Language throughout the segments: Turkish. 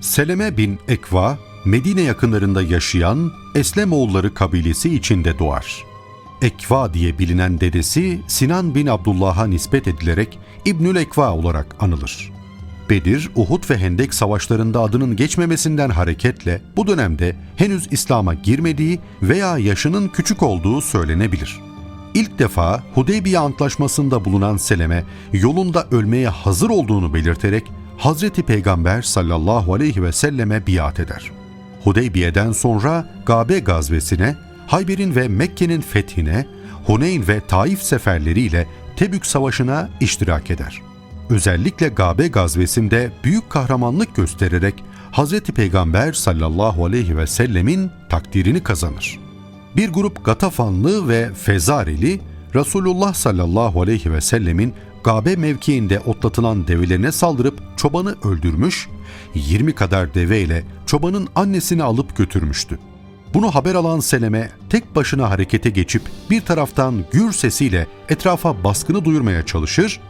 Seleme bin Ekva, Medine yakınlarında yaşayan Eslemoğulları kabilesi içinde doğar. Ekva diye bilinen dedesi Sinan bin Abdullah'a nispet edilerek İbnül Ekva olarak anılır. Bedir, Uhud ve Hendek savaşlarında adının geçmemesinden hareketle bu dönemde henüz İslam'a girmediği veya yaşının küçük olduğu söylenebilir. İlk defa Hudeybiye Antlaşması'nda bulunan Seleme yolunda ölmeye hazır olduğunu belirterek Hazreti Peygamber sallallahu aleyhi ve selleme biat eder. Hudeybiye'den sonra Gabe gazvesine, Hayber'in ve Mekke'nin fethine, Huneyn ve Taif seferleriyle Tebük Savaşı'na iştirak eder. Özellikle Gabe gazvesinde büyük kahramanlık göstererek Hazreti Peygamber sallallahu aleyhi ve sellemin takdirini kazanır. Bir grup Gatafanlı ve Fezareli Resulullah sallallahu aleyhi ve sellemin Gabe mevkiinde otlatılan develerine saldırıp çobanı öldürmüş, 20 kadar deveyle çobanın annesini alıp götürmüştü. Bunu haber alan Seleme tek başına harekete geçip bir taraftan gür sesiyle etrafa baskını duyurmaya çalışır,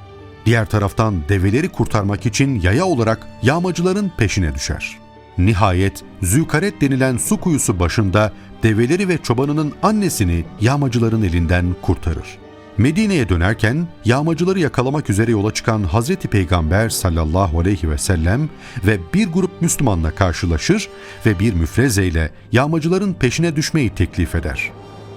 diğer taraftan develeri kurtarmak için yaya olarak yağmacıların peşine düşer. Nihayet Zükaret denilen su kuyusu başında develeri ve çobanının annesini yağmacıların elinden kurtarır. Medine'ye dönerken yağmacıları yakalamak üzere yola çıkan Hazreti Peygamber sallallahu aleyhi ve sellem ve bir grup Müslümanla karşılaşır ve bir müfrezeyle yağmacıların peşine düşmeyi teklif eder.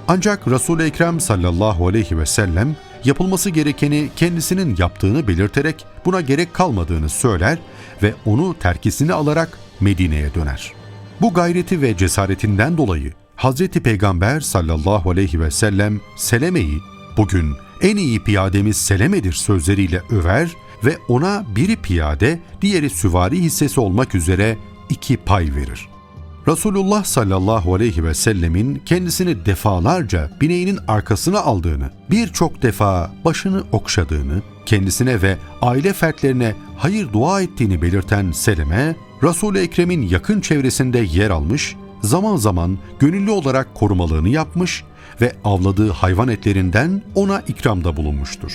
Ancak Resul-i Ekrem sallallahu aleyhi ve sellem yapılması gerekeni kendisinin yaptığını belirterek buna gerek kalmadığını söyler ve onu terkisini alarak Medine'ye döner. Bu gayreti ve cesaretinden dolayı Hazreti Peygamber sallallahu aleyhi ve sellem Seleme'yi bugün en iyi piyademiz Seleme'dir sözleriyle över ve ona biri piyade, diğeri süvari hissesi olmak üzere iki pay verir. Resulullah sallallahu aleyhi ve sellemin kendisini defalarca bineğinin arkasına aldığını, birçok defa başını okşadığını, kendisine ve aile fertlerine hayır dua ettiğini belirten Seleme, Resul-i Ekrem'in yakın çevresinde yer almış, zaman zaman gönüllü olarak korumalığını yapmış ve avladığı hayvan etlerinden ona ikramda bulunmuştur.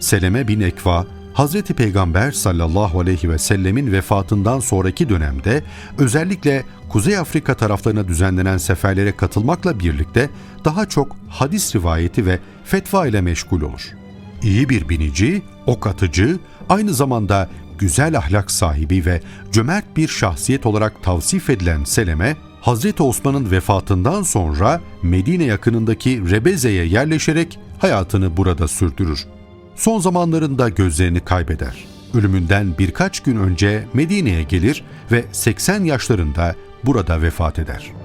Seleme bin Ekva, Hazreti Peygamber sallallahu aleyhi ve sellemin vefatından sonraki dönemde özellikle Kuzey Afrika taraflarına düzenlenen seferlere katılmakla birlikte daha çok hadis rivayeti ve fetva ile meşgul olur. İyi bir binici, ok atıcı, aynı zamanda güzel ahlak sahibi ve cömert bir şahsiyet olarak tavsif edilen Seleme, Hazreti Osman'ın vefatından sonra Medine yakınındaki Rebeze'ye yerleşerek hayatını burada sürdürür. Son zamanlarında gözlerini kaybeder. Ölümünden birkaç gün önce Medine'ye gelir ve 80 yaşlarında burada vefat eder.